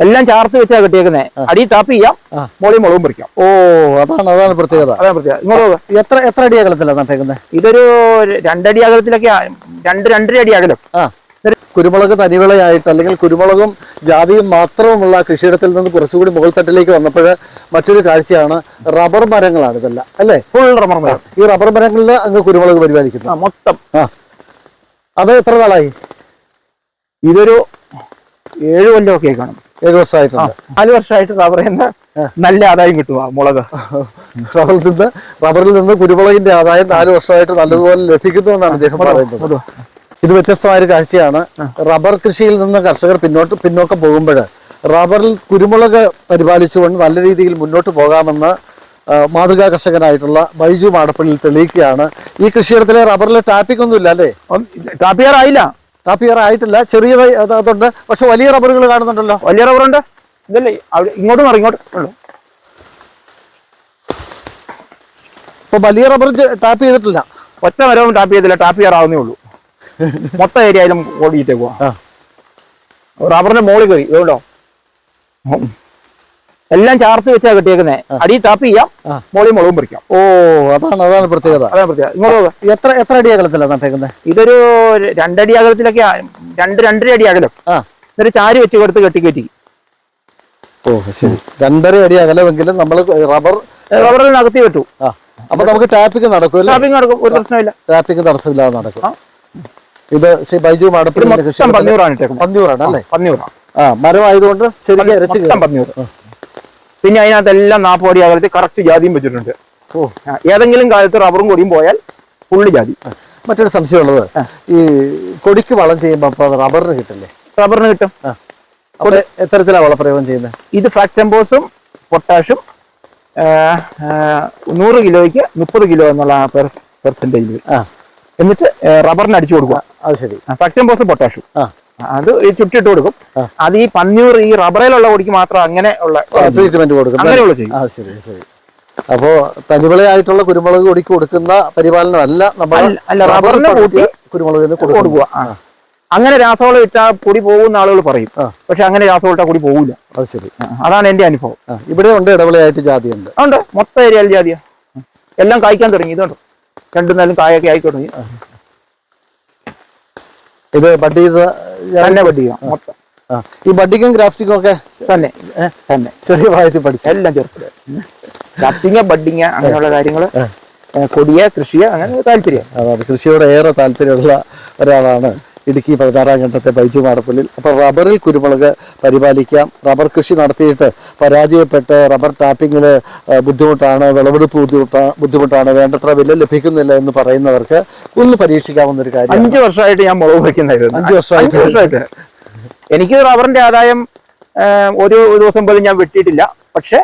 എല്ലാം ചാർത്ത് വെച്ചാ കെട്ടിയേക്കുന്നേ. അടി ടാപ്പ് ചെയ്യാം ആ. മോളി മുളകും പറിക്കാം ഓ അതാണ് അതാണ് പ്രത്യേകത. അതാണ് പ്രത്യേകത. ഇങ്ങോട്ട്. എത്ര എത്ര അടി അകലത്തിലാണ് നട്ടേക്കുന്നത് ഇതൊരു രണ്ടടി അകലത്തിലൊക്കെ രണ്ട് രണ്ടര അടി അകലം. കുരുമുളക് തനിവിളയായിട്ട് അല്ലെങ്കിൽ കുരുമുളകും ജാതിയും മാത്രവുമുള്ള കൃഷിയിടത്തിൽ നിന്ന് കുറച്ചുകൂടി മുകൾ തട്ടിലേക്ക് വന്നപ്പോൾ മറ്റൊരു കാഴ്ചയാണ് റബ്ബർ മരങ്ങളാണ് ഇതെല്ലാം അല്ലേ? ഫുൾ റബ്ബർ മരം. ഈ റബ്ബർ മരങ്ങളിൽ അങ്ങ് കുരുമുളക് പരിപാലിക്കുന്നു. മൊത്തം. ആ. അത് എത്ര നാളായി? ഇതൊരു ഏഴ് കൊല്ലമൊക്കെ കാണും. ഏഴ് വർഷമായിട്ടുണ്ട്. നാല് വർഷമായിട്ട് റബ്ബറിൽ നിന്ന് നല്ല ആദായം കിട്ടുക മുളക്. റബ്ബറിൽ നിന്ന് റബ്ബറിൽ നിന്ന് കുരുമുളകിന്റെ ആദായം നാല് വർഷമായിട്ട് നല്ലതുപോലെ ലഭിക്കുന്നു എന്നാണ് അദ്ദേഹം പറയുന്നത്. ഇത് വ്യത്യസ്തമായ ഒരു കാഴ്ചയാണ്. റബ്ബർ കൃഷിയിൽ നിന്ന് കർഷകർ പിന്നോട്ട് പിന്നോക്കം പോകുമ്പോൾ റബ്ബറിൽ കുരുമുളക് പരിപാലിച്ചുകൊണ്ട് നല്ല രീതിയിൽ മുന്നോട്ട് പോകാമെന്ന് മാതൃകാ കർഷകനായിട്ടുള്ള ബൈജു മാടപ്പള്ളിയിൽ തെളിയിക്കുകയാണ്. ഈ കൃഷിയിടത്തിലെ റബ്ബറിലെ ടാപ്പിക്കൊന്നുമില്ല അല്ലേ? ടാപ്പ് ടാപ്പിയർ ആയിട്ടില്ല. ചെറിയതായി അത് അതുണ്ട് പക്ഷെ വലിയ റബ്ബറുകൾ കാണുന്നുണ്ടല്ലോ. വലിയ റബ്ബറുണ്ട്. ഇതല്ലേ? അവിടെ ഇങ്ങോട്ട് മാറി ഇങ്ങോട്ട്. ഉള്ളു. ഇപ്പൊ വലിയ റബ്ബർ ടാപ്പ് ചെയ്തിട്ടില്ല. ഒറ്റ മരവും ടാപ്പ് ചെയ്തില്ല. ടാപ്പ് ചെയ്യാർ ആവുന്നേ ഉള്ളൂ. മൊത്തം ഏരിയയിലും ഓടിയിട്ടേക്കുവാ. റബ്ബറിന്റെ മോളിൽ കയറി. ഇതുകൊണ്ടോ. എല്ലാം ചാർത്ത് വെച്ചാ കെട്ടിയേക്കുന്നേ. അടി ടാപ്പ് ചെയ്യാം മോളി മോളിൽ മുളകും പറിക്കാം ഓ അതാണ് അതാണ് പ്രത്യേകത. അതാണ് പ്രത്യേകത. ഇങ്ങോട്ട്. എത്ര എത്ര അടി അകലത്തിലാണ് നട്ടേക്കുന്നത് ഇതൊരു രണ്ടടി അകലത്തിലൊക്കെ രണ്ട് രണ്ടര അടി അകലം. എന്നിട്ട് ചാരി വെച്ച് കൊടുത്ത് കെട്ടി കെട്ടി ഓ ശരി. രണ്ടര അടി അകലമെങ്കിലും നമ്മൾ റബ്ബർ റബ്ബറിൽ അകത്തി വെട്ടു. അപ്പൊ നമുക്ക് ടാപ്പിംഗ് നടക്കും ടാപ്പിംഗ് നടക്കും ഒരു പ്രശ്നമില്ല. ടാപ്പിംഗ് തടസ്സമില്ലാതെ നടക്കും. ഇത് ശ്രീ ബൈജു ഇത് പന്നൂറാണ് പന്നൂറാണ് പന്നിയൂറാണ് ഇട്ടേക്കുന്നത്. പന്നിയൂറാണ് അല്ലേ? പന്നിയൂറാണ് ആ മരം ആയതുകൊണ്ട് ശരിക്കും ഇരച്ച് മൊത്തം പന്നിയൂർ പിന്നെ അതിനകത്ത് എല്ലാം നാൽപ്പത് അടി അകലത്തിൽ കറക്റ്റ് ജാതിയും വെച്ചിട്ടുണ്ട്. ഓ. ഏതെങ്കിലും കാലത്ത് റബറും കൊടിയും പോയാൽ ഫുള്ള് ജാതി. മറ്റൊരു സംശയമുള്ളത് ഈ കൊടിക്ക് വളം ചെയ്യുമ്പോൾ റബ്ബറിന് കിട്ടില്ലേ? റബ്ബറിന് കിട്ടും. എത്തരത്തിലാണ് വളപ്രയോഗം ചെയ്യുന്നത് ഇത് ഫാക്ടംബോസും പൊട്ടാഷും നൂറ് കിലോയ്ക്ക് മുപ്പത് കിലോ എന്നുള്ള പെർസെന്റേജ് പെർസെന്റേജ് എന്നിട്ട് റബ്ബറിന് അടിച്ചു കൊടുക്കുക. അത് ശരി. ഫാക്ടംബോസും പൊട്ടാഷും ആ. അത് ഈ ചുറ്റിട്ട് കൊടുക്കും. അത് ഈ പന്നിയൂർ ഈ റബ്ബറിലുള്ള കൊടിക്ക് മാത്രം അങ്ങനെ ഉള്ള ട്രീറ്റ്മെന്റ് കൊടുക്കും. അങ്ങനെയുള്ള ചെയ്യും. ശരി ശരി. അപ്പോ തനിവിളയായിട്ടുള്ള കുരുമുളക് കൊടിക്ക് കൊടുക്കുന്ന പരിപാലനമല്ല അല്ല, റബ്ബറിന് കൂട്ടി കുരുമുളകിന് കൊടുക്കുക. അങ്ങനെ രാസവളം ഇട്ടാൽ പൊടി പോകുന്ന ആളുകൾ പറയും. പക്ഷെ അങ്ങനെ രാസവളം ഇട്ടാൽ കൂടി പോകില്ല അത് ശരി. അതാണ് എന്റെ അനുഭവം. ഇവിടെ ഉണ്ട് ഇടവിളയായിട്ട് ജാതി ഉണ്ട്. മൊത്തം ഏരിയയിൽ ജാതിയാ. എല്ലാം കായ്ക്കാൻ തുടങ്ങി. ഇതുണ്ട്. രണ്ടു നാലും കായൊക്കെ ആയിക്കോട്ടെ ഇത് ബഡ് ചെയ്ത തന്നെ പഠിക്കാം. മൊത്തം ഈ ബഡിങ്ങും ഗ്രാഫ്റ്റിങ്ങും ഒക്കെ തന്നെ. തന്നെ. ചെറിയ പ്രായത്തിൽ പഠിച്ചു. എല്ലാം ചെറുപ്പം ക്രാഫ്റ്റിങ് ബഡിങ് അങ്ങനെയുള്ള കാര്യങ്ങൾ ഏ, കൊടിയ കൃഷിയ അങ്ങനെ താല്പര്യം. അതാണ് കൃഷിയോട് ഏറെ താല്പര്യമുള്ള ഒരാളാണ് ഇടുക്കി പതിനാറാം ഘട്ടത്തെ ബൈജു മാടപ്പള്ളിൽ അപ്പോൾ റബ്ബറിൽ കുരുമുളക് പരിപാലിക്കാം. റബ്ബർ കൃഷി നടത്തിയിട്ട് പരാജയപ്പെട്ട് റബ്ബർ ടാപ്പിങ്ങിൽ ബുദ്ധിമുട്ടാണ് വിളവെടുപ്പ് ബുദ്ധിമുട്ടാണ് ബുദ്ധിമുട്ടാണ് വേണ്ടത്ര വില ലഭിക്കുന്നില്ല എന്ന് പറയുന്നവർക്ക് ഒന്ന് പരീക്ഷിക്കാവുന്ന ഒരു കാര്യം അഞ്ച് വർഷമായിട്ട് ഞാൻ മുളക് വയ്ക്കുന്നതായിരുന്നു അഞ്ച് വർഷമായിട്ട്? എനിക്ക് റബ്ബറിന്റെ ആദായം ഒരു ദിവസം പോലും ഞാൻ വെട്ടിയിട്ടില്ല. പക്ഷെ